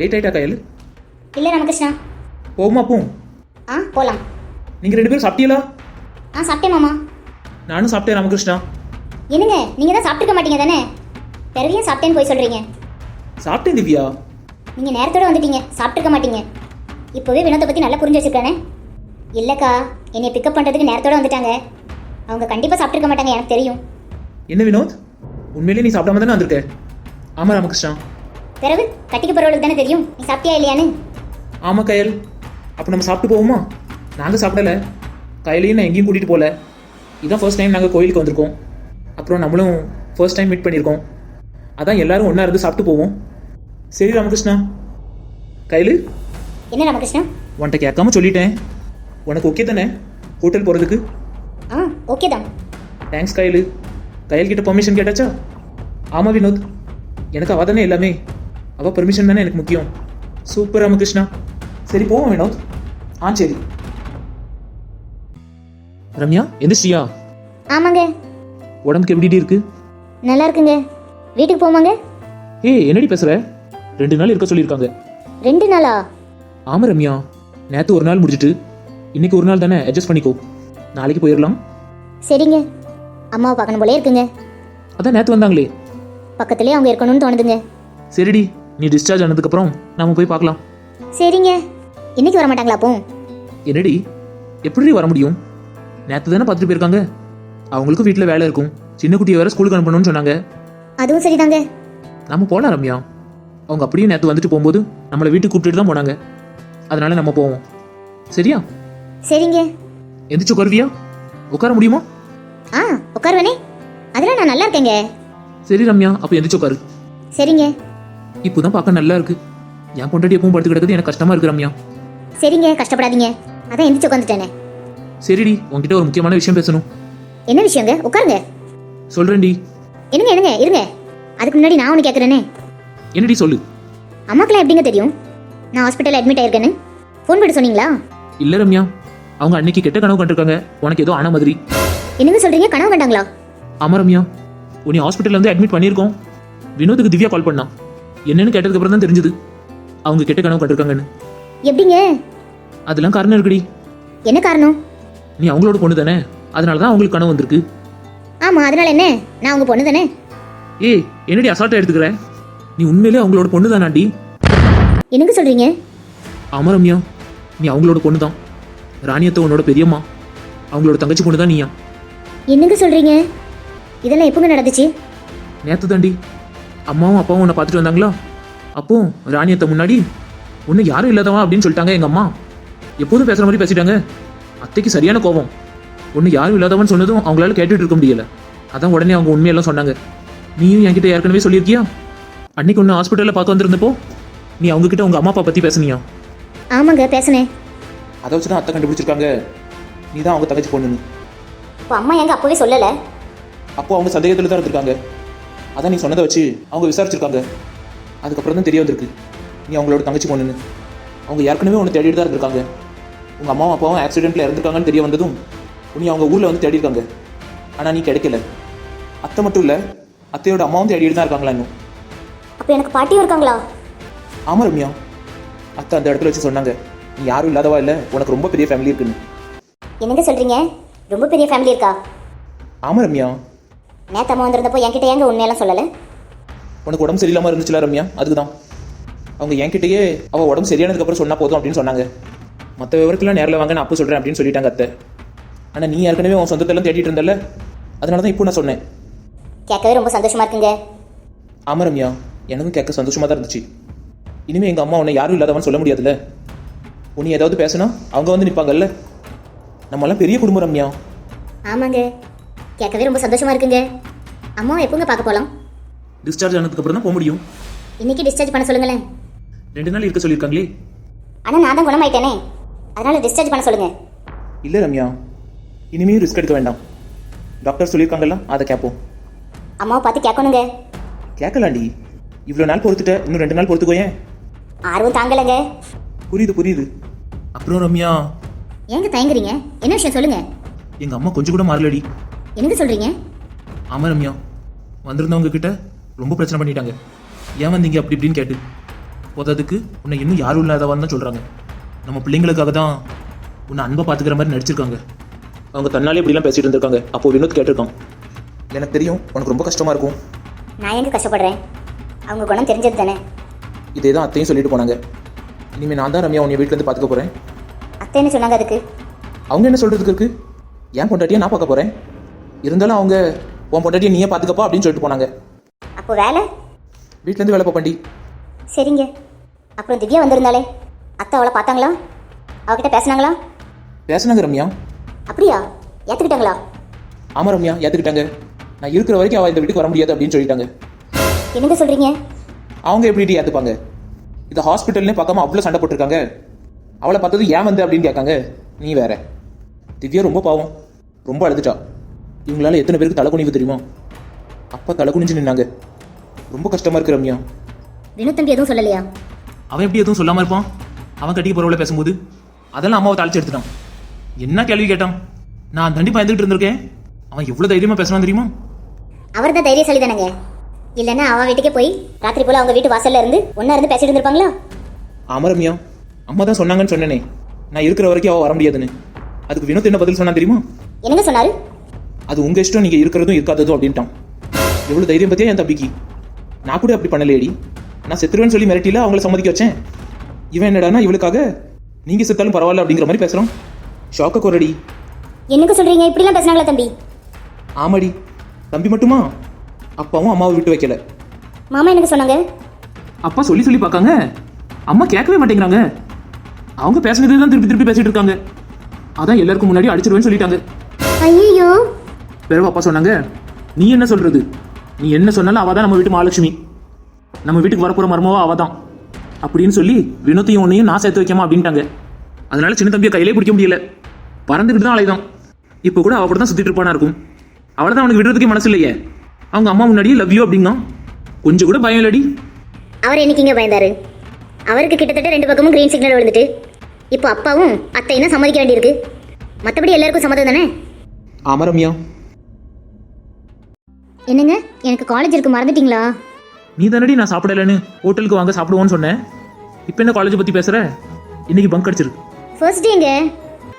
Late ஆயிட்டா கையல்? இல்லை ராமகிருஷ்ணா போம். ஆ போகலாம் நீங்கள் ரெண்டு பேரும் சாப்பிட்டீங்களா? ஆ சாப்பிட்டேன் மாமா. நானும் சாப்பிட்டேன் ராமகிருஷ்ணா என்னங்க நீங்கள் தான் சாப்பிட்டுக்க மாட்டீங்க தானே? ஏன் சாப்பிட்டேன்னு போய் சொல்கிறீங்க சாப்பிட்டேன் திவ்யா. நீங்கள் நேரத்தோட வந்துட்டீங்க சாப்பிட்டுக்க மாட்டீங்க. இப்போவே வினோத்தை பற்றி நல்லா புரிஞ்சு வச்சிருக்கானே இல்லைக்கா என்னை பிக்கப் பண்ணுறதுக்கு நேரத்தோட வந்துட்டாங்க. அவங்க கண்டிப்பாக சாப்பிட்டுக்க மாட்டாங்க எனக்கு தெரியும். என்ன வினோத்? உண்மையிலேயே நீ சாப்பிடாம தானே வந்திருக்க? ஆமாம் ராமகிருஷ்ணா பிறகு கட்டிக்க போகிறவளுக்கு தானே தெரியும். நீ சாப்பிட்டியா இல்லையான்னு? ஆமாம் கயல். அப்போ நம்ம சாப்பிட்டு போவோமா? நாங்கள் சாப்பிடல. கையிலையும் நான் எங்கேயும் கூட்டிகிட்டு போகல இதான் ஃபர்ஸ்ட் டைம் நாங்கள் கோயிலுக்கு வந்திருக்கோம். அப்புறம் நம்மளும் ஃபர்ஸ்ட் டைம் மீட் பண்ணியிருக்கோம். அதான் எல்லாரும் ஒன்றா இருந்து சாப்பிட்டு போவோம். சரி ராமகிருஷ்ணா. கையில்? என்ன ராமகிருஷ்ணா? உன்கிட்ட கேட்காம சொல்லிட்டேன். உனக்கு ஓகே தானே? ஹோட்டல் போகிறதுக்கு ஆ ஓகே தான். தேங்க்ஸ் கையில். கையல் கிட்ட பெர்மிஷன் கேட்டாச்சா? ஆமாம் வினோத். எனக்கு அவள் தானே எல்லாமே. அவள் பெர்மிஷன் தானே எனக்கு முக்கியம்? சூப்பர் ராமகிருஷ்ணா. சரி போவோம் வினோத். ஆ சரி ரம்யா எந்திரிச்சியா ஆமாங்க. உடம்புக்கு எப்படி இருக்கு? நல்லா இருக்குங்க. வீட்டுக்கு போமாங்க? ஏய் என்னடி பேசுற? ரெண்டு நாள் இருக்க சொல்லியிருக்காங்க. ரெண்டு நாளா? ஆமா ரம்யா. நேற்று ஒரு நாள் முடிஞ்சிட்டு. இன்னைக்கு ஒரு நாள் தானே அட்ஜஸ்ட் பண்ணிக்கோ. நாளைக்கு போயிடலாம் சரிங்க. அம்மாவை பார்க்கணும் போலே இருக்குங்க. அதான் நேற்று வந்தாங்களே. பக்கத்துலேயே அவங்க இருக்கணும்னு தோணுதுங்க. சரிடி. நீ டிஸ்சார்ஜ் ஆனதுக்கப்புறம் நாம போய் பார்க்கலாம். சரிங்க. இன்னைக்கு வர மாட்டாங்களா அப்போ? என்னடி? எப்படி வர முடியும்? நேற்று தானே பார்த்துட்டு போயிருக்காங்க. அவங்களுக்கும் வீட்டில் வேலை இருக்கும். சின்ன குட்டியை வேற ஸ்கூலுக்கு அனுப்பணும்னு சொன்னாங்க. அதுவும் சரிதாங்க. நம்ம போகலாம் ரம்யா. அவங்க அப்படியே நேற்று வந்துட்டு போகும்போது நம்மளை வீட்டுக்கு கூப்பிட்டுட்டு தான் போனாங்க. அதனால நம்ம போவோம். சரியா? சரிங்க. எந்திரிச்சு உட்காருவியா? உட்கார முடியுமா? ஆ உட்காருவேனே. அதெல்லாம் நான் நல்லா இருக்கேங்க. சரி ரம்யா. அப்போ எந்திரிச்சு உட்காரு. சரிங்க. இப்போதான் பார்க்க நல்லா இருக்கு. என் பொண்டாட்டி எப்பவும் படுத்து கிடக்குது எனக்கு கஷ்டமா இருக்கு ரம்யா. சரிங்க கஷ்டப்படாதீங்க. அதான் எந்திரிச்சு உட்காந்துட்டேனே சரிடி உன்கிட்ட ஒரு முக்கியமான விஷயம் பேசணும். என்ன விஷயங்க? உட்காருங்க. சொல்றேன்டி. என்னங்க என்னங்க? இருங்க. அதுக்கு முன்னாடி நான் ஒன்று கேட்குறேனே என்னடி சொல்லு? அம்மாக்கெல்லாம் எப்படிங்க தெரியும்? நான் ஹாஸ்பிட்டல் அட்மிட் ஆயிருக்கேன்னு. ஃபோன் பண்ணி சொன்னீங்களா? இல்ல ரம்யா. அவங்க அன்னைக்கு கெட்ட கனவு கண்டிருக்காங்க. உனக்கு ஏதோ ஆன மாதிரி. என்னங்க சொல்றீங்க? கனவு கண்டாங்களா? ஆமா ரம்யா. உன்னை ஹாஸ்பிட்டல்ல வந்து அட்மிட் பண்ணியிருக்கோம். வினோத்துக்கு திவ்யா கால் பண்ணான் என்னன்னு கேட்டதுக்கு அப்புறம் தான் தெரிஞ்சது. அவங்க கெட்ட கனவு கண்டிருக்காங்கன்னு. எப்படிங்க? அதெல்லாம் காரணம் இருக்குடி. என்ன காரணம்? நீ அவங்களோட பொண்ணு தானே? அதனால தான் அவங்களுக்கு கனவு வந்திருக்கு. ஆமா அதனால என்ன? நான் உங்க பொண்ணு தானே? ஏய் என்னடி அசால்ட்டா எடுத்துக்கிற? நீ உண்மையிலே அவங்களோட பொண்ணு தானாண்டி. என்னங்க சொல்றீங்க? ஆமா ரம்யா. நீ அவங்களோட பொண்ணு தான். ராணியத்தை உன்னோட பெரியம்மா. அவங்களோட தங்கச்சி பொண்ணு தான் நீயா. என்னங்க சொல்றீங்க? இதெல்லாம் எப்போங்க நடந்துச்சு? நேத்து தாண்டி. அம்மாவும் அப்பாவும் உன்னை பார்த்துட்டு வந்தாங்களா? அப்போ ராணியத்தை முன்னாடி ஒன்று யாரும் இல்லாதவா? அப்படின்னு சொல்லிட்டாங்க எங்க அம்மா. எப்போதும் பேசுற மாதிரி பேசிட்டாங்க. அத்தைக்கு சரியான கோபம். ஒன்று யாரும் இல்லாதவன்னு சொன்னதும் அவங்களால கேட்டுட்டு இருக்க முடியல. அதான் உடனே அவங்க உண்மையெல்லாம் சொன்னாங்க. நீயும் என்கிட்ட ஏற்கனவே சொல்லியிருக்கியா? அன்னைக்கு ஒன்று ஹாஸ்பிட்டலில் பார்க்க வந்திருந்தப்போ நீ அவங்க கிட்ட உங்க அம்மா அப்பா பத்தி பேசுனியா? ஆமாங்க பேசுனேன். அதை வச்சு தான் அத்தை கண்டுபிடிச்சிருக்காங்க. நீ தான் அவங்க தங்கச்சி பொண்ணுன்னு. இப்போ அம்மா எங்க அப்பவே சொல்லல? அப்போ அவங்க சந்தேகத்தில் தான் இருந்திருக்காங்க. அதான் நீ சொன்னதை வச்சு அவங்க விசாரிச்சிருக்காங்க. அதுக்கப்புறம் தான் தெரிய வந்திருக்கு. நீ அவங்களோட தங்கச்சி பொண்ணுன்னு. அவங்க ஏற்கனவே ஒன்று தேடிட்டு தான் இருந்திருக்காங்க. உங்கள் அம்மாவும் அப்பாவும் ஆக்சிடென்ட்டில் இறந்துருக்காங்கன்னு தெரிய வந்ததும் உன்னை அவங்க ஊரில் வந்து தேடி இருக்காங்க. ஆனால் நீ கிடைக்கல. அத்தை மட்டும் இல்லை அத்தையோட அம்மாவும் தேடிட்டு தான் இருக்காங்களா இன்னும்? அப்போ எனக்கு பாட்டியும் இருக்காங்களா? ஆமாம் ரம்யா. அத்தை அந்த இடத்துல வச்சு சொன்னாங்க. நீ யாரும் இல்லாதவா இல்லை? உனக்கு ரொம்ப பெரிய ஃபேமிலி இருக்குன்னு. என்னங்க சொல்றீங்க? ரொம்ப பெரிய ஃபேமிலி இருக்கா? ஆமாம் ரம்யா. நேத்து அம்மா வந்திருந்தப்போ என்கிட்ட ஏங்க உண்மையெல்லாம் சொல்லல? உனக்கு உடம்பு சரியில்லாமல் இருந்துச்சுல ரம்யா? அதுக்கு தான் அவங்க என்கிட்டயே அவள் உடம்பு சரியானதுக்கப்புறம் சொன்னால் போதும் அப்படின்னு சொன்னாங்க. மற்ற விவரத்துலாம் நேரில் வாங்க நான் அப்போ சொல்கிறேன் அப்படின்னு சொல்லிட்டாங்க அத்தை. ஆனால் நீ ஏற்கனவே உன் சொந்தத்தெல்லாம் தேடிட்டு இருந்தல அதனால தான் இப்போ நான் சொன்னேன். கேட்கவே ரொம்ப சந்தோஷமா இருக்குங்க. ஆமாம் ரம்யா. எனக்கும் கேட்க சந்தோஷமாக தான் இருந்துச்சு. இனிமேல் எங்கள் அம்மா உன்னை யாரும் இல்லாதவன் சொல்ல முடியாதுல்ல? உன்னை ஏதாவது பேசுனா அவங்க வந்து நிற்பாங்கல்ல நம்மலாம் பெரிய குடும்பம் ரம்யா. ஆமாங்க. கேட்கவே ரொம்ப சந்தோஷமா இருக்குங்க. அம்மாவை எப்போங்க பார்க்க போகலாம் டிஸ்சார்ஜ் ஆனதுக்கப்புறம் தான் போக முடியும். இன்னைக்கு டிஸ்சார்ஜ் பண்ண சொல்லுங்களேன். ரெண்டு நாள் இருக்க சொல்லியிருக்காங்களே? ஆனால் நான் தான் குணமாயிட்டேனே. அதனால டிஸ்சார்ஜ் பண்ண சொல்லுங்க. இல்லை ரம்யா. இனிமேல் ரிஸ்க் எடுக்க வேண்டாம். டாக்டர் சொல்லியிருக்காங்கல்ல அதை கேட்போம். அம்மாவை பார்த்து கேட்கணுங்க. கேட்கலாண்டி. இவ்வளோ நாள் பொறுத்துட்ட இன்னும் ரெண்டு நாள் பொறுத்துக்கோயேன் ஆர்வம் தாங்கலைங்க. புரியுது புரியுது. அப்புறம் ரம்யா. ஏங்க தயங்குறீங்க? என்ன விஷயம் சொல்லுங்க. எங்கள் அம்மா கொஞ்சம் கூட மாறலடி. என்னங்க சொல்றீங்க? ஆமாம் ரம்யா. வந்திருந்தவங்க கிட்ட ரொம்ப பிரச்சனை பண்ணிட்டாங்க. ஏன் வந்தீங்க அப்படி இப்படின்னு கேட்டு. உததுக்கு உன்னை இன்னும் யாரும் இல்லாதவான்னு தான் சொல்கிறாங்க நம்ம பிள்ளைங்களுக்காக தான் உன்னை அன்பை பார்த்துக்கிற மாதிரி நடிச்சிருக்காங்க. அவங்க தன்னாலே இப்படிலாம் பேசிட்டு இருந்திருக்காங்க. அப்போ வினோத் கேட்டிருக்கான். எனக்கு தெரியும் உனக்கு ரொம்ப கஷ்டமாக இருக்கும். நான் எங்க கஷ்டப்படுறேன்? அவங்க குணம் தெரிஞ்சது தானே? இதே தான் அத்தையும் சொல்லிட்டு போனாங்க. இனிமேல் நான் தான் ரம்யா உன்னை வீட்டிலேருந்து பார்த்துக்க போகிறேன் அத்தை என்ன சொன்னாங்க அதுக்கு? அவங்க என்ன சொல்கிறதுக்கு இருக்கு? ஏன் பொண்டாட்டியை நான் பார்க்க போகிறேன் இருந்தாலும் அவங்க உன் பொண்டாட்டியை நீயே பார்த்துக்கப்பா அப்படின்னு சொல்லிட்டு போனாங்க. அப்போ வேலை? வீட்டிலேருந்து வேலை பார்ப்பண்டி சரிங்க. அப்புறம் திவ்யா வந்திருந்தாளே. அத்தை அவளை பார்த்தாங்களா? அவகிட்ட பேசுனாங்களா? பேசுனாங்க ரம்யா. அப்படியா? ஏற்றுக்கிட்டாங்களா ஆமாம் ரம்யா ஏற்றுக்கிட்டாங்க நான் இருக்கிற வரைக்கும் அவள் இந்த வீட்டுக்கு வர முடியாது அப்படின்னு சொல்லிட்டாங்க. என்னங்க சொல்கிறீங்க அவங்க எப்படி ஏற்றுப்பாங்க இந்த ஹாஸ்பிட்டல்னே பார்க்காம அவ்வளோ சண்டை போட்டிருக்காங்க. அவளை பார்த்தது ஏன் வந்து அப்படின்னு கேட்காங்க. நீ வேற. திவ்யா ரொம்ப பாவம். ரொம்ப அழுதுட்டா. இவங்களால எத்தனை பேருக்கு தலை குனிவு தெரியுமா? அப்பா தலை குனிஞ்சு நின்னாங்க. ரொம்ப கஷ்டமா இருக்கு ரம்யா. வினு தம்பி எதுவும் சொல்லலையா? அவன் எப்படி எதுவும் சொல்லாம இருப்பான்? அவன் கட்டிக்க போறவள பேசும்போது. அதெல்லாம் அம்மாவை தாளிச்சு எடுத்துட்டான். என்ன கேள்வி கேட்டான்? நான் தண்டி பயந்துகிட்டு இருந்திருக்கேன். அவன் எவ்வளவு தைரியமா பேசுறான் தெரியுமா? அவர் தான் தைரியசாலி தானங்க இல்லைன்னா அவன் வீட்டுக்கே போய் ராத்திரி போல அவங்க வீட்டு வாசல்ல இருந்து ஒன்றா இருந்து பேசிட்டு இருந்திருப்பாங்களா? ஆமா ரம்யா. அம்மா தான் சொன்னாங்கன்னு சொன்னேனே. நான் இருக்கிற வரைக்கும் அவ வர முடியாதுன்னு. அதுக்கு வினோத் என்ன பதில் சொன்னா தெரியுமா? என்னங்க சொன்னாரு? அது உங்க இஷ்டம் நீங்க இருக்கிறதும் இருக்காததும் அப்படின்ட்டான். எவ்வளவு தைரியம் பத்தியா என் தம்பிக்கு? நான் கூட அப்படி பண்ணலையேடி. நான் செத்துருவேன்னு சொல்லி மிரட்டில அவங்கள சம்மதிக்க வச்சேன். இவன் என்னடானா இவளுக்காக நீங்க செத்தாலும் பரவாயில்ல அப்படிங்கிற மாதிரி பேசுறான். ஷாக்க கோரடி என்னங்க சொல்றீங்க? இப்படிலாம் பேசுனாங்களா தம்பி? ஆமாடி. தம்பி மட்டுமா? அப்பாவும் அம்மாவை விட்டு வைக்கல. மாமா என்னங்க சொன்னாங்க? அப்பா சொல்லி சொல்லி பார்க்காங்க. அம்மா கேட்கவே மாட்டேங்கிறாங்க. அவங்க பேசுனதே தான் திருப்பி திருப்பி பேசிட்டு இருக்காங்க. அதான் எல்லாருக்கும் முன்னாடி அடிச்சிருவேன்னு சொல்லிட்டாங்க. ஐயோ பிறகு அப்பா சொன்னாங்க. நீ என்ன சொல்றது? நீ என்ன சொன்னாலும் அவ தான் நம்ம வீட்டு மகாலட்சுமி. நம்ம வீட்டுக்கு வரப்போற மருமவா அவ தான் அப்படின்னு சொல்லி வினோத்தையும் உன்னையும் நான் சேர்த்து வைக்காம அப்படின்ட்டாங்க. அதனால சின்ன தம்பியை கையிலே பிடிக்க முடியல. பறந்துக்கிட்டு தான் அலைதான். இப்போ கூட அவ கூட தான் சுத்திட்டு இருப்பானா இருக்கும். அவளை தான் அவனுக்கு விடுறதுக்கே மனசு இல்லையே. அவங்க அம்மா முன்னாடியே லவ் யூ அப்படின்னா கொஞ்சம் கூட பயம் இல்லடி. அவர் என்னைக்குங்க பயந்தாரு? அவருக்கு கிட்டத்தட்ட ரெண்டு பக்கமும் கிரீன் சிக்னல் விழுந்துட்டு. இப்போ அப்பாவும் அத்தையும் தான் சம்மதிக்க வேண்டியிருக்கு. மற்றபடி எல்லாருக்கும் சம்மதம் தானே? ஆமா ரம்யா. என்னங்க? எனக்கு காலேஜ் இருக்கு மறந்துட்டீங்களா? நீ தானடி நான் சாப்பிடலன்னு ஹோட்டலுக்கு வாங்க சாப்பிடுவோன்னு சொன்னேன். இப்போ என்ன காலேஜ் பத்தி பேசுற? இன்னைக்கு பங்க் அடிச்சிருக்கு. ஃபர்ஸ்ட் டேங்க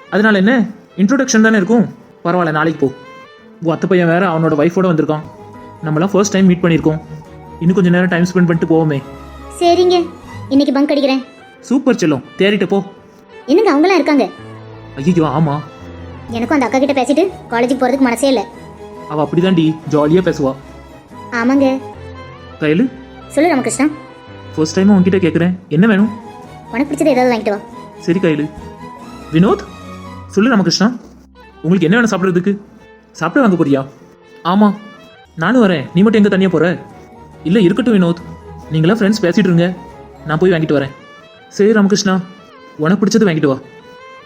அதனால என்ன? இன்ட்ரோடக்ஷன் தானே இருக்கும். பரவாயில்ல நாளைக்கு போ. உன் அத்தை பையன் வேற அவனோட ஒய்ஃபோட வந்திருக்கான். நம்மலாம் ஃபர்ஸ்ட் டைம் மீட் பண்ணியிருக்கோம். இன்னும் கொஞ்சம் நேரம் டைம் ஸ்பெண்ட் பண்ணிட்டு போவோமே. சரிங்க. இன்னைக்கு பங்க் அடிக்கிறேன். சூப்பர் செல்லம். தேறிட்ட போ. என்னங்க அவங்களாம் இருக்காங்க? ஐயோ ஆமா. எனக்கும் அந்த அக்கா கிட்ட பேசிட்டு காலேஜுக்கு போகிறதுக்கு மனசே இல்லை. அவ அப்படிதான்டி ஜாலியாக பேசுவா. ஆமாங்க. கையலு சொல்லு ராமகிருஷ்ணா. ஃபர்ஸ்ட் டைம் உன்கிட்ட கேட்குறேன் என்ன வேணும்? உனக்கு பிடிச்சது ஏதாவது வாங்கிட்டு வா. சரி கையலு வினோத்? சொல்லு ராமகிருஷ்ணா. உங்களுக்கு என்ன வேணும் சாப்பிட்றதுக்கு? சாப்பிட வாங்க போறியா? ஆமாம் நானும் வரேன். நீ மட்டும் எங்கே தனியாக போகிற இல்லை இருக்கட்டும் வினோத். நீங்களாம் ஃப்ரெண்ட்ஸ் பேசிட்டு இருங்க. நான் போய் வாங்கிட்டு வரேன். சரி ராமகிருஷ்ணா. உனக்கு பிடிச்சது வாங்கிட்டு வா.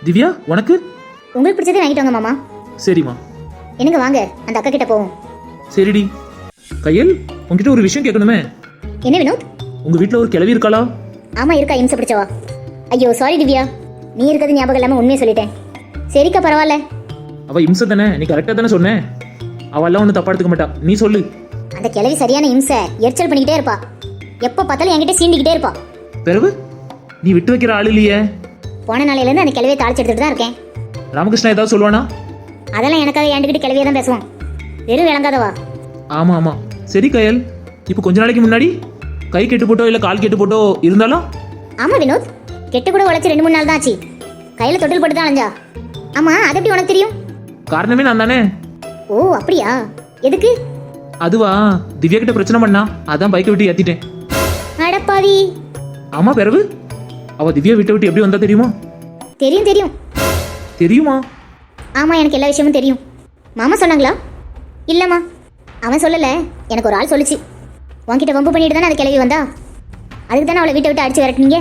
திவ்யா உனக்கு? உங்களுக்கு பிடிச்சதே வாங்கிட்டு வாங்க மாமா. சரிம்மா. என்னங்க வாங்க அந்த அக்கா கிட்ட போவோம். சரிடி. கையல் உன்கிட்ட ஒரு விஷயம் கேட்கணுமே. என்ன வினோத்? உங்கள் வீட்டில் ஒரு கிளவி இருக்காளா? ஆமா இருக்கா இம்சை பிடிச்சவா. ஐயோ சாரி திவ்யா. நீ இருக்கிறது ஞாபகம் இல்லாம உண்மையை சொல்லிட்டேன். சரிக்கா பரவாயில்ல. அவள் இம்சை தானே நீ கரெக்டாக தானே சொன்னேன் அவெல்லாம் ஒன்றும் தப்பா எடுத்துக்க மாட்டா. நீ சொல்லு. அந்த கிழவி சரியான இம்சை. எரிச்சல் பண்ணிக்கிட்டே இருப்பா. எப்போ பார்த்தாலும் என்கிட்ட சீண்டிக்கிட்டே இருப்பா. பிறகு? நீ விட்டு வைக்கிற ஆள் இல்லையே. போன நாளையில இருந்து அந்த கிழவியை தாளிச்சு எடுத்துட்டு தான் இருக்கேன். ராமகிருஷ்ணா ஏதாவது சொல்லுவானா? அதெல்லாம் எனக்காக ஏண்டுக்கிட்டு கிழவியை தான் பேசுவான். வெறும் விளங்காதவா? ஆமாம் ஆமாம் சரி கயல். இப்போ கொஞ்ச நாளைக்கு முன்னாடி கை கெட்டு போட்டோ இல்லை கால் கெட்டு போட்டோ இருந்தாலும்? ஆமா வினோத். கெட்டு கூட உழைச்சி ரெண்டு மூணு நாள் தான் ஆச்சு. கையில தொட்டில் போட்டு தான் அலைஞ்சா. ஆமா அது எப்படி உனக்கு தெரியும்? காரணமே நான் தானே. ஓ அப்படியா? எதுக்கு? அதுவா? திவ்யா கிட்ட பிரச்சனை பண்ணா அதான் பைக்கை விட்டு ஏற்றிட்டேன் அடப்பாவி ஆமாம் பிறகு அவ திவ்யா விட்டு விட்டு எப்படி வந்தா தெரியுமா? தெரியும் தெரியும். தெரியுமா? ஆமா எனக்கு எல்லா விஷயமும் தெரியும். மாமா சொன்னாங்களா? இல்லம்மா. அவன் சொல்லல. எனக்கு ஒரு ஆள் சொல்லுச்சு. உன்கிட்ட வம்பு பண்ணிட்டு தானே அது கிளவி வந்தா? அதுக்கு தானே அவளை வீட்டை விட்டு அடிச்சு விரட்டுனீங்க?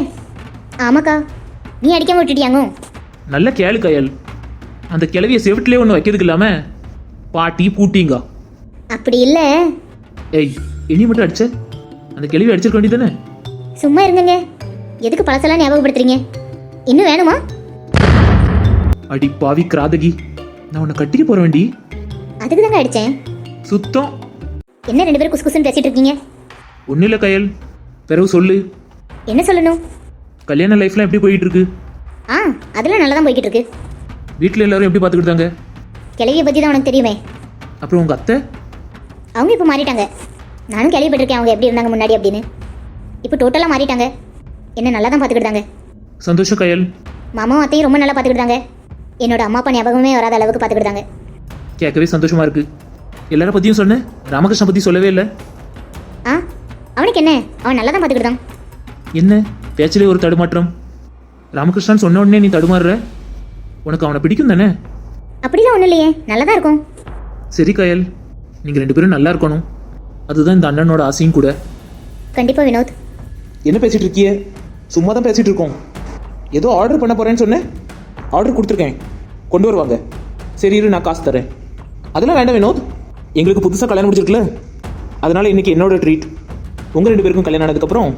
ஆமாக்கா. நீ அடிக்காம விட்டுட்டியாங்க? நல்ல கேளு கயல். அந்த கிளவிய செவிட்டிலே ஒன்று வைக்கிறதுக்கு இல்லாம பாட்டி பூட்டிங்க. அப்படி இல்லை. ஏய் இனி மட்டும் அடிச்ச? அந்த கிளவி அடிச்சிருக்க வேண்டியதானே சும்மா இருங்கங்க. எதுக்கு பழசெல்லாம் ஞாபகப்படுத்துறீங்க? இன்னும் வேணுமா? அடி பாவி கிராதகி நான் உன்னை கட்டிக்க போற வேண்டி. அதுக்கு தாங்க அடித்தேன் சுத்தம். என்ன ரெண்டு பேரும் குசு குசுன்னு பேசிட்டு இருக்கீங்க? ஒன்றும் இல்லை கயல். பிறகு சொல்லு. என்ன சொல்லணும்? கல்யாண லைஃப்லாம் எப்படி போயிட்டு இருக்கு ஆ அதெல்லாம் நல்லா தான் போய்கிட்டு இருக்கு வீட்டில் எல்லாரும் எப்படி பார்த்துக்கிட்டாங்க கிளவியை பற்றி தான் உனக்கு தெரியுமே. அப்புறம் உங்கள் அத்தை? அவங்க இப்போ மாறிட்டாங்க. நானும் கேள்விப்பட்டிருக்கேன் அவங்க எப்படி இருந்தாங்க முன்னாடி அப்படின்னு. இப்போ டோட்டலாக மாறிட்டாங்க. என்ன நல்லா தான் பார்த்துக்கிட்டாங்க சந்தோஷம் கயல். மாமாவும் அத்தையும் ரொம்ப நல்லா பார்த்துக்கிட்டாங்க என்னோட அம்மா அப்பா ஞாபகமே வராத அளவுக்கு பார்த்துக்கிட்டாங்க கேட்கவே சந்தோஷமா இருக்கு. எல்லார பற்றியும் சொன்னேன். ராமகிருஷ்ணன் பற்றி சொல்லவே இல்லை. ஆ? அவனுக்கு என்ன? அவன் நல்லா தான் பார்த்துக்கிட்டான் என்ன? பேச்சிலே ஒரு தடுமாற்றம். ராமகிருஷ்ணன் சொன்ன உடனே நீ தடுமாறுற? உனக்கு அவனை பிடிக்கும் தானே? அப்படிலாம் ஒன்றும் இல்லையே. நல்லா தான் இருக்கும். சரி கயல். நீங்கள் ரெண்டு பேரும் நல்லா இருக்கணும். அதுதான் இந்த அண்ணனோட ஆசையும் கூட. கண்டிப்பாக வினோத். என்ன பேசிட்டு இருக்கிய? சும்மா தான் பேசிட்டு இருக்கோம். ஏதோ ஆர்டர் பண்ண போறேன்னு சொன்னேன். ஆர்டர் கொடுத்துருக்கேன். கொண்டு வருவாங்க. சரி இரு நான் காசு தரேன். அதெல்லாம் வேண்டாம் வினோத். எங்களுக்கு புதுசாக கல்யாணம் முடிச்சிருக்குல அதனால இன்னைக்கு என்னோட ட்ரீட் உங்கள் ரெண்டு பேருக்கும் கல்யாணம் ஆனதுக்கப்புறம்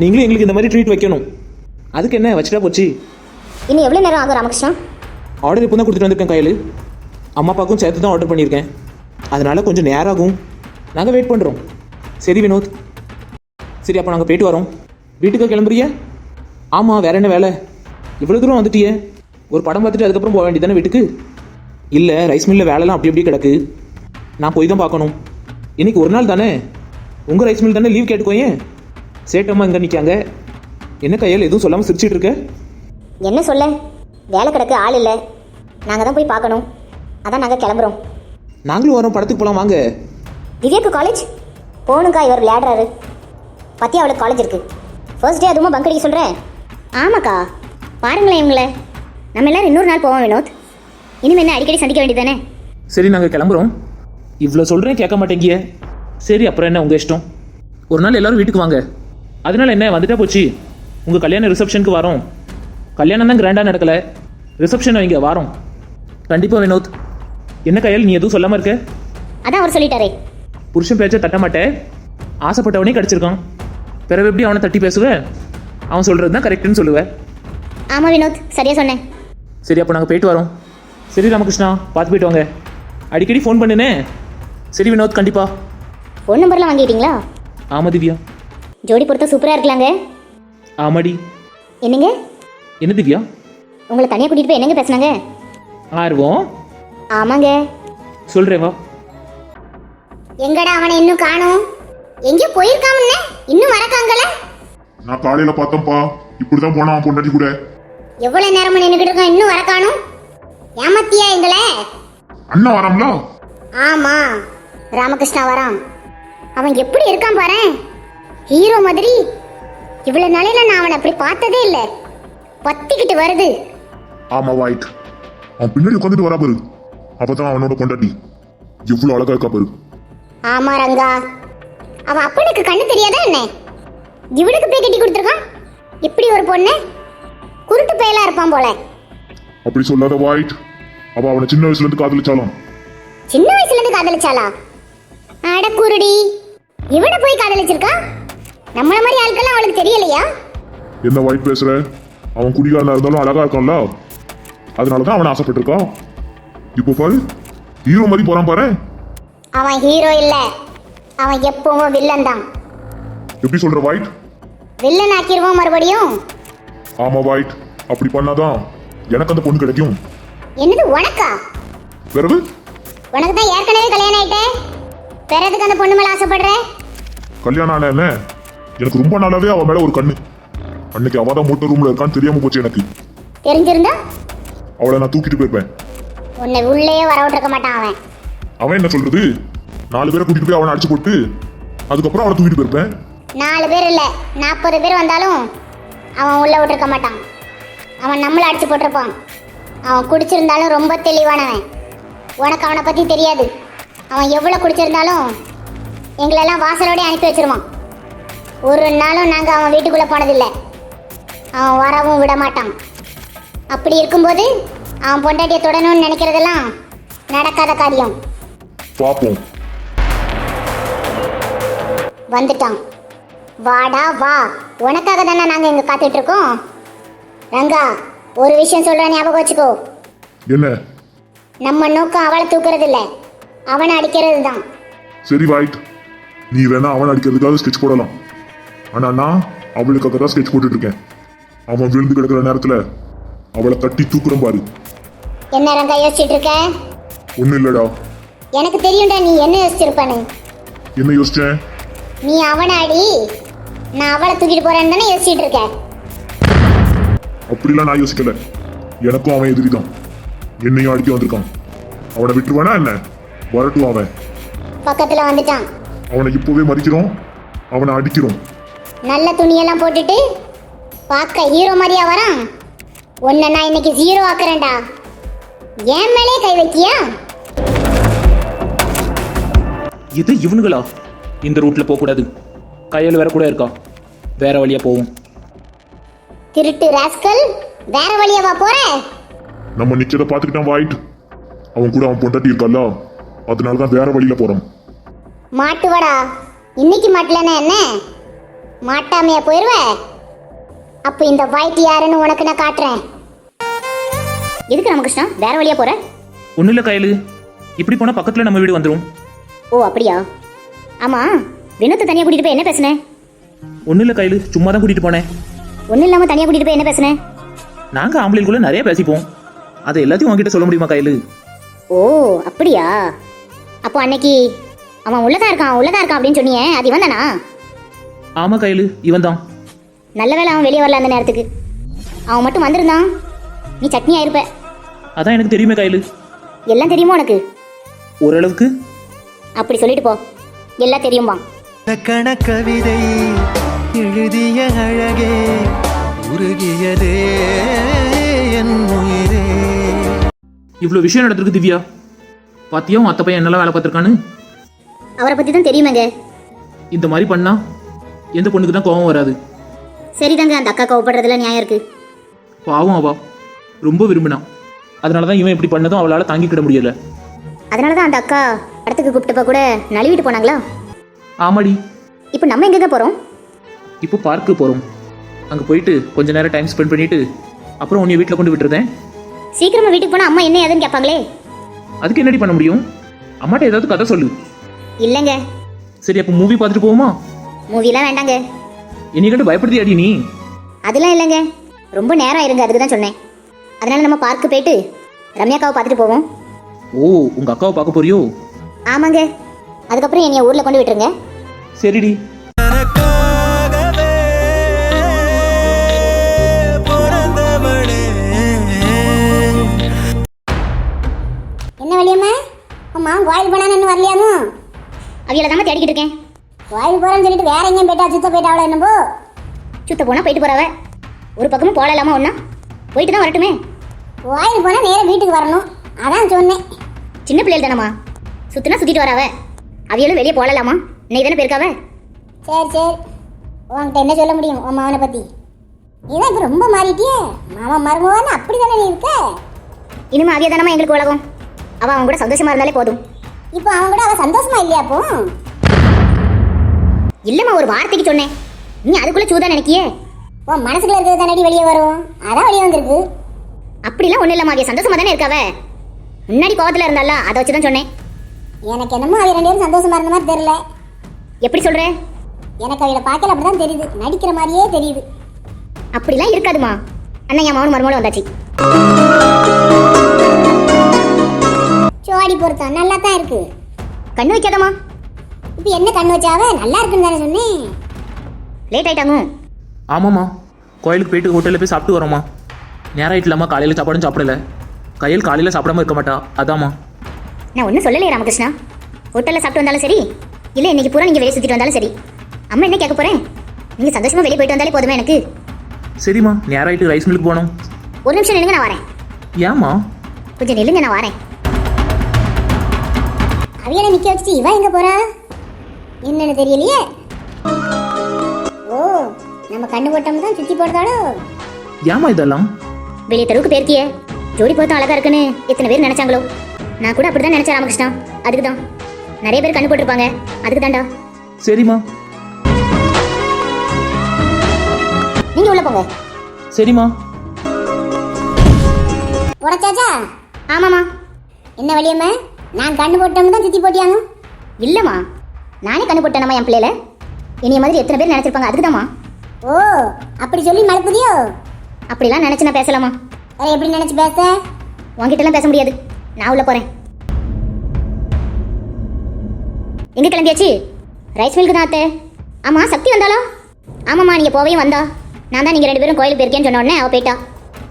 நீங்களும் எங்களுக்கு இந்த மாதிரி ட்ரீட் வைக்கணும். அதுக்கு என்ன வச்சுட்டா போச்சு. இன்னும் எவ்வளோ நேரம் ஆகும் ராமகிருஷ்ணா? ஆர்டர் இப்போ தான் கொடுத்துட்டு வந்திருக்கேன் கையில். அம்மா அப்பாவுக்கும் சேர்த்து தான் ஆர்டர் பண்ணியிருக்கேன். அதனால கொஞ்சம் நேரம் ஆகும். நாங்கள் வெயிட் பண்ணுறோம் சரி வினோத். சரி அப்போ நாங்கள் போயிட்டு வரோம். வீட்டுக்கு கிளம்புறிய? ஆமாம் வேற என்ன வேலை? இவ்வளோ தூரம் வந்துட்டியே. ஒரு படம் பார்த்துட்டு அதுக்கப்புறம் போக வேண்டியதானே வீட்டுக்கு? இல்லை ரைஸ் மில்லில் வேலைலாம் அப்படி அப்படியே கிடக்கு. நான் போய் தான் பார்க்கணும். இன்னைக்கு ஒரு நாள் தானே? உங்கள் ரைஸ் மில் தானே லீவ் கேட்டுக்கோயேன் சேட்டம்மா இங்கே நிற்காங்க என்ன கையில் எதுவும் சொல்லாமல் சிரிச்சிட்டு இருக்க? என்ன சொல்ல? வேலை கிடக்கு ஆள் இல்லை. நாங்கள் தான் போய் பார்க்கணும். அதான் நாங்கள் கிளம்புறோம். நாங்களும் வரோம் படத்துக்கு போகலாம் வாங்க. திவ்யாக்கு காலேஜ் போகணுக்கா இவர் விளையாடுறாரு. பத்தியா அவளுக்கு காலேஜ் இருக்கு. ஃபர்ஸ்ட் டே அதுவும் பங்க் அடிக்க சொல்கிறேன் ஆமாக்கா. பாருங்களேன் இவங்கள. நம்ம எல்லாரும் இன்னொரு நாள் போவோம் வினோத். இனிமே என்ன அடிக்கடி சந்திக்க வேண்டியதானே சரி நாங்கள் கிளம்புறோம். இவ்வளோ சொல்கிறேன் கேட்க மாட்டேங்கிய. சரி அப்புறம் என்ன உங்கள் இஷ்டம்? ஒரு நாள் எல்லாரும் வீட்டுக்கு வாங்க. அதனால என்ன வந்துட்டா போச்சு. உங்கள் கல்யாண ரிசப்ஷனுக்கு வரோம். கல்யாணம் தான் கிராண்டாக நடக்கலை. ரிசப்ஷன் வைங்க வாரோம். கண்டிப்பாக வினோத். என்ன கையல் நீ எதுவும் சொல்லாமல் இருக்க? அதான் அவர் சொல்லிட்டாரே. புருஷன் பேச்ச தட்ட மாட்டேன் ஆசைப்பட்டவனே கிடச்சிருக்கான். பிறகு எப்படி அவனை தட்டி பேசுவ? அவன் சொல்கிறது தான் கரெக்டுன்னு சொல்லுவேன் ஆமாம் வினோத். சரியா சொன்னேன். சரி அப்போ நாங்கள் போயிட்டு வரோம். சரி ராமகிருஷ்ணா பார்த்து போயிட்டு வாங்க. அடிக்கடி ஃபோன் பண்ணுனே. சரி வினோத் கண்டிப்பாக ஃபோன் நம்பர்லாம் வாங்கிட்டீங்களா? ஆமாம் திவ்யா. ஜோடி பொறுத்த சூப்பராக இருக்கலாங்க. ஆமாடி. என்னங்க? என்ன திவ்யா? உங்களை தனியாக கூட்டிகிட்டு போய் என்னங்க பேசுனாங்க? ஆர்வம். ஆமாங்க. சொல்கிறேன் வா. எங்கடா அவனை இன்னும் காணும்? எங்கேயோ போயிருக்காமண்ணே இன்னும் வரக்காங்கல நான் காலையில பார்த்தேன்ப்பா. இப்படிதான் போனான் பொண்டாட்டி கூட. எவ்வளவு நேரமா நின்னுகிட்டு இருக்கோம் இன்னும் வரக்கானும் ஏமாத்தியா எங்களை? அண்ணன் வராங்களா? ஆமா ராமகிருஷ்ணா வரான். அவன் எப்படி இருக்கான் பாரு? ஹீரோ மாதிரி. இவ்வளவு நாளையில நான் அவனை அப்படி பார்த்ததே இல்ல. பத்திக்கிட்டு வருது. ஆமா வாய்ட் அவன் பின்னாடி உட்காந்துட்டு வரா பாரு. அப்பதான் அவனோட பொண்டாட்டி. எவ்வளவு அழகா இருக்கா பாரு. ஆமா ரங்கா. அவன் அப்பனுக்கு கண்ணு தெரியாதா என்ன? இவனுக்கு போய் கட்டி கொடுத்துருக்கான்? இப்படி ஒரு பொண்ணு? குருட்டு பயலா இருப்பான் போல. அப்படி சொல்லாத வாய்ட் அவ அவனை சின்ன வயசுல இருந்து காதலிச்சாலும் சின்ன வயசுல இருந்து காதலிச்சாளா? அட குருடி இவனை போய் காதலிச்சிருக்கா? நம்மள மாதிரி ஆட்கள்லாம் அவளுக்கு தெரியலையா? என்ன வாய்ட் பேசுற? அவன் குடிகாரனா இருந்தாலும் அழகா இருக்கான்ல? அதனாலதான் அவன் ஆசைப்பட்டிருக்கா இப்போ பாரு ஹீரோ மாதிரி போறான் பாரு. அவன் ஹீரோ இல்ல. அவன் எப்பவும் வில்லன் தான். எப்படி சொல்ற வாய்ட் வில்லன் ஆக்கிடுவோம் மறுபடியும். ஆமா வாய்ட் அப்படி பண்ணாதான் எனக்கு அந்த பொண்ணு கிடைக்கும். என்னது உனக்கா? பிறகு? உனக்கு தான் ஏற்கனவே கல்யாணம் ஆயிட்டே? பிறதுக்கு அந்த பொண்ணு மேல ஆசைப்படுற? கல்யாணம் ஆன என்ன எனக்கு ரொம்ப நாளாவே அவன் மேல ஒரு கண்ணு. அன்னைக்கு அவன் தான் மோட்டர் ரூம்ல இருக்கான்னு தெரியாம போச்சு எனக்கு. தெரிஞ்சிருந்தா? அவளை நான் தூக்கிட்டு போயிருப்பேன். உன்னை உள்ளே வர விட்டுருக்க மாட்டான் அவன். அவன் என்ன சொல்றது? நாலு பேரை கூட்டிட்டு போய் அவனை அடிச்சு போட்டு அதுக்கப்புறம் அவனை தூக்கிட்டு போயிருப்பேன். நாலு பேர் இல்ல நாற்பது பேர் வந்தாலும் அவன் உள்ள விட்டுருக்க மாட்டான். அவன் நம்மள அடிச்சு போட்டிருப்பான். அவன் குடிச்சிருந்தாலும் ரொம்ப தெளிவானவன். உனக்கு அவனை பத்தி தெரியாது. அவன் எவ்வளவு குடிச்சிருந்தாலும் எங்களெல்லாம் வாசலோடய அனுப்பி வச்சிருவான். ஒரு நாளும் நாங்க அவன் வீட்டுக்குள்ள போனதில்லை. அவன் வரவும் விட மாட்டான். அப்படி இருக்கும்போது அவன் பொண்டாட்டியை தொடணும்னு நினைக்கிறதெல்லாம் நடக்காத காரியம். வந்துட்டான். வாடா வா. உனக்காக தானே நாங்கள் இங்கே காத்துட்டு இருக்கோம் ரங்கா ஒரு விஷயம் சொல்ற ஞாபகம் வச்சுக்கோ. என்ன? நம்ம நோக்கம் அவளை தூக்குறது இல்ல அவனை அடிக்கிறது தான் சரி வாய்ட் நீ வேணா அவன் அடிக்கிறதுக்காக ஸ்கெட்ச் போடலாம். ஆனா நான் அவளுக்காக தான் ஸ்கெட்ச் போட்டுட்டு இருக்கேன் அவன் விழுந்து கிடக்குற நேரத்துல அவளை தட்டி தூக்குறேன் பாரு. என்ன ரங்கா யோசிச்சுட்டு இருக்க ஒன்றும் இல்லடா. எனக்கு தெரியும்டா நீ என்ன யோசிச்சிருப்பானு என்ன யோசிச்சேன்? நீ அவனை அடி. நான் அவளை தூக்கிட்டு போறேன்னு தானே யோசிச்சுட்டு இருக்க அப்படிலாம் நான் யோசிக்கல. எனக்கும் அவன் எதிரி தான் என்னையும் அடிக்க வந்திருக்கான். அவனை விட்டுருவானா என்ன? வரட்டும் அவன். பக்கத்துல வந்துட்டான். அவனை இப்போவே மறிக்கிறோம். அவனை அடிக்கிறோம். நல்ல துணியெல்லாம் போட்டுட்டு பார்க்க ஹீரோ மாதிரியா வரான். உன்னை நான் இன்னைக்கு ஜீரோ ஆக்குறேன்டா. என் மேலே கை வைக்கியா? இது இவனுங்களா? இந்த ரூட்ல போக கூடாது கையில் வேற கூட இருக்கா? வேற வழியா போவோம். திருட்டு ராஸ்கல் வேற வழியா வா போற. நம்ம நிச்சயத்தை பார்த்துக்கிட்டான் வாயிட் அவன் கூட அவன் பொண்டாட்டி இருக்கால அதனால தான் வேற வழியில போறான் மாட்டுவடா இன்னைக்கு மாட்டலன்னா என்ன? மாட்டாமையா போயிருவ? அப்போ இந்த வாய்ட்டு யாருன்னு உனக்கு நான் காட்டுறேன். எதுக்கு ராமகிருஷ்ணா? வேற வழியா போற? ஒன்றும் இல்லை கையில். இப்படி போனால் பக்கத்தில் நம்ம வீடு வந்துடும் ஓ அப்படியா? ஆமா. வினோத்தை தனியா கூட்டிட்டு போய் என்ன பேசுனேன் ஒன்றும் இல்லை கையில் சும்மா தான் கூட்டிகிட்டு போனேன். ஒன்றும் இல்லாம தனியா கூட்டிட்டு போய் என்ன பேசுனேன் நாங்கள் ஆம்பளைக்குள்ளே நிறைய பேசிப்போம். அதை எல்லாத்தையும் உங்ககிட்ட சொல்ல முடியுமா கையில்? ஓ அப்படியா? அப்போ அன்னைக்கு அவன் உள்ளதா இருக்கான் உள்ளதா இருக்கான் அப்படின்னு சொன்னியே அது இவன் தானா? ஆமாம் கையில் இவன் தான். நல்ல வேளை அவன் வெளியே வரல அந்த நேரத்துக்கு. அவன் மட்டும் வந்திருந்தான். நீ சட்னி ஆயிருப்ப. அதான் எனக்கு தெரியுமே கையில். எல்லாம் தெரியுமா உனக்கு? ஓரளவுக்கு. அப்படி சொல்லிட்டு போ. எல்லாம் தெரியுமா இலக்கண கவிதை எழுதிய அழகே உருகியதே என் உயிரே. இவ்வளோ விஷயம் நடந்திருக்கு திவ்யா. பாத்தியா உன் அத்தை பையன் என்னெல்லாம் வேலை பார்த்துருக்கான்னு? அவரை பத்தி தான் தெரியுமேங்க? இந்த மாதிரி பண்ணா எந்த பொண்ணுக்கு தான் கோவம் வராது. சரிதாங்க அந்த அக்கா கோவப்படுறதுல நியாயம் இருக்கு. பாவம் அவா. ரொம்ப விரும்பினான் அதனால தான் இவன் இப்படி பண்ணதும் அவளால் தாங்கிக்கிட முடியல. அதனால தான் அந்த அக்கா படத்துக்கு கூப்பிட்டப்ப கூட நழுவிட்டு போனாங்களா? ஆமாடி. இப்போ நம்ம எங்கங்க போறோம்? இப்போ பார்க்கு போகிறோம் அங்கே போயிட்டு கொஞ்ச நேரம் டைம் ஸ்பெண்ட் பண்ணிட்டு அப்புறம் உன்னை வீட்டில் கொண்டு விட்டுருந்தேன் சீக்கிரமா வீட்டுக்கு போனா அம்மா என்ன ஏதுன்னு கேட்பாங்களே? அதுக்கு என்னடி பண்ண முடியும்? அம்மாட்ட ஏதாவது கதை சொல்லு. இல்லைங்க. சரி அப்போ மூவி பார்த்துட்டு போவோமா? மூவிலாம் வேண்டாங்க. என்னை கண்டு பயப்படுத்தி அடி நீ? அதெல்லாம் இல்லைங்க. ரொம்ப நேரம் ஆயிருங்க அதுக்கு தான் சொன்னேன். அதனால நம்ம பார்க்கு போயிட்டு ரம்யாக்காவை பார்த்துட்டு போவோம். ஓ உங்கள் அக்காவை பார்க்க போறியோ? ஆமாங்க. அதுக்கப்புறம் என்னைய ஊர்ல கொண்டு விட்டுருங்க. சரிடி. என்ன வழியம்மா? அம்மா கோயில் போனான்னு வரலையாமோ? அவியல தான் தேடிக்கிட்டு இருக்கேன். கோயில் போறேன்னு சொல்லிட்டு வேற எங்கேயும் போயிட்டா சுத்த போயிட்டா அவளை என்னப்போ சுத்த போனா போயிட்டு போறவ ஒரு பக்கமும் போகலாமா ஒண்ணா. போயிட்டு தான் வரட்டுமே. கோயில் போனா நேரா வீட்டுக்கு வரணும். அதான் சொன்னேன். சின்ன பிள்ளைகள் தானம்மா. சுத்தினா சுத்திட்டு வரவ அவியலும் வெளியே போகலாமா? இன்னைக்கு தானே போயிருக்காவ? சரி சரி. உன்கிட்ட என்ன சொல்ல முடியும் உன் மாவனை பத்தி? நீதான் இப்ப ரொம்ப மாறிட்டியே. மாமா மருமகன் அப்படி தானே நீ இருக்க? இனிமே அவிய தானமா எங்களுக்கு உலகம். அவ அவன் கூட சந்தோஷமா இருந்தாலே போதும். இப்போ அவன் கூட அவ சந்தோஷமா இல்லையா அப்போ இல்லம்மா ஒரு வார்த்தைக்கு சொன்னேன். நீ அதுக்குள்ள சூதா நினைக்கியே? உன் மனசுக்குள்ள இருக்கிறது தானடி வெளியே வரும். அதான் வெளியே வந்திருக்கு. அப்படிலாம் ஒண்ணும் இல்லம்மா அவிய சந்தோஷமா தானே இருக்காவ? முன்னாடி கோவத்துல இருந்தால அதை வச்சு தான் சொன்னேன். எனக்கு என்னமோ அவ ரெண்டு பேரும் சந்தோஷமா இருந்த மாதிரி தெரியல. எப்படி சொல்ற? எனக்கு அவளை பார்க்கல அப்படிதான் தெரியுது. நடிக்கிற மாதிரியே தெரியுது. அப்படிலாம் இருக்காதுமா. அண்ணா என் மகன் மருமகளும் வந்தாச்சு. சோடி பொருத்தம் நல்லா தான் இருக்கு. கண்ணு வைக்காதம்மா. இப்போ என்ன கண்ணு வச்சாவ? நல்லா இருக்குன்னு தானே சொன்னேன். லேட் ஆயிட்டாங்க. ஆமாம்மா. கோயிலுக்கு போயிட்டு ஹோட்டலில் போய் சாப்பிட்டு வரோம்மா. நேரம் ஆயிட்டலாமா காலையில் சாப்பாடும் சாப்பிடல. கையில் காலையில் சாப்பிடாம இருக்க மாட்டா. அதாம்மா. நான் ஒன்றும் சொல்லலையே ராமகிருஷ்ணா. ஹோட்டலில் சாப்பிட்டு வந்தாலும் சரி இல்லை இன்னைக்கு பூரா நீங்கள் வெளியே சுற்றிட்டு வந்தாலும் சரி. அம்மா என்ன கேட்க போகிறேன் நீங்கள் சந்தோஷமா வெளியே போயிட்டு வந்தாலே போதுமே எனக்கு? சரிம்மா நேரம் ஆயிட்டு ரைஸ் மில்க் போனோம் ஒரு நிமிஷம் நில்லுங்க நான் வரேன். ஏம்மா? கொஞ்சம் நில்லுங்க நான் வரேன். அவியலை நிக்க வச்சுட்டு இவ எங்க போறா? என்னன்னு தெரியலையே. ஓ நம்ம கண்ணு போட்டோம் தான் சுத்தி போடுதாளோ ஏம்மா இதெல்லாம்? வெளியே தெருவுக்கு போயிருக்கியே. ஜோடி பொருத்தம் அழகா இருக்குன்னு எத்தனை பேர் நினைச்சாங்களோ? நான் கூட அப்படிதான் நினைச்சேன் ராமகிருஷ்ணா. அதுக்கு தான் நிறைய பேர் கண்ணு போட்டிருப்பாங்க. அதுக்கு தான்டா சரிம்மா. நீங்க உள்ள போங்க. சரிம்மா. உடச்சாச்சா ஆமாம்மா. என்ன வழியம்மா நான் கண்ணு போட்டோம்னு தான் சுத்தி போட்டியாங்க. இல்லைம்மா. நானே கண்ணு போட்டேனம்மா என் பிள்ளையில இனிய மாதிரி எத்தனை பேர் நினைச்சிருப்பாங்க அதுக்குதாம்மா. ஓ அப்படி சொல்லி மழுப்புதியோ அப்படிலாம் நினைச்சு நான் பேசலாமா எப்படி நினைச்சு பேச? உன்கிட்டலாம் பேச முடியாது. நான் உள்ள போறேன். எங்க கிளம்பியாச்சு? ரைஸ் மில்க்கு தான் அத்தை. ஆமா சக்தி வந்தாளா? ஆமாம்மா நீங்க போவையும் வந்தா. நான் தான் நீங்க ரெண்டு பேரும் கோயிலுக்கு போயிருக்கேன்னு சொன்ன உடனே அவ போயிட்டா.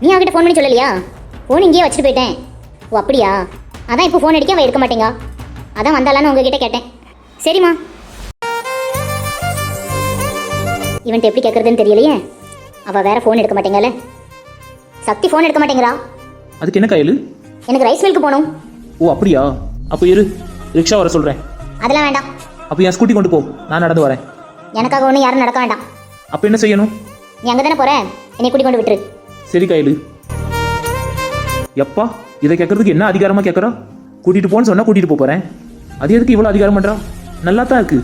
நீ அவகிட்ட ஃபோன் பண்ணி சொல்லலையா? ஃபோன் இங்கேயே வச்சுட்டு போயிட்டேன். ஓ அப்படியா? அதான் இப்போ ஃபோன் அடிக்க அவ எடுக்க மாட்டேங்க. அதான் வந்தாலான்னு உங்ககிட்ட கேட்டேன். சரிம்மா. இவன்ட்டு எப்படி கேட்கறதுன்னு தெரியலையே. அவ வேற ஃபோன் எடுக்க மாட்டேங்கல்ல. சக்தி ஃபோன் எடுக்க மாட்டேங்கிறா. அதுக்கு என்ன கையில் எனக்கு ரைஸ் மில்க்கு போகணும். ஓ அப்படியா? அப்போ இரு. ரிக்ஷா வர சொல்கிறேன் அதெல்லாம் வேண்டாம். அப்போ என் ஸ்கூட்டி கொண்டு போ. நான் நடந்து வரேன். எனக்காக ஒன்றும் யாரும் நடக்க வேண்டாம். அப்போ என்ன செய்யணும்? நீ அங்கே தானே போற? என்னை கூட்டி கொண்டு விட்டுரு. சரி கையில். எப்பா இதை கேட்கறதுக்கு என்ன அதிகாரமாக கேட்குறா கூட்டிகிட்டு போன்னு சொன்னால் கூட்டிகிட்டு போக போகிறேன் அது எதுக்கு இவ்வளோ அதிகாரம் பண்ணுறா நல்லா தான் இருக்குது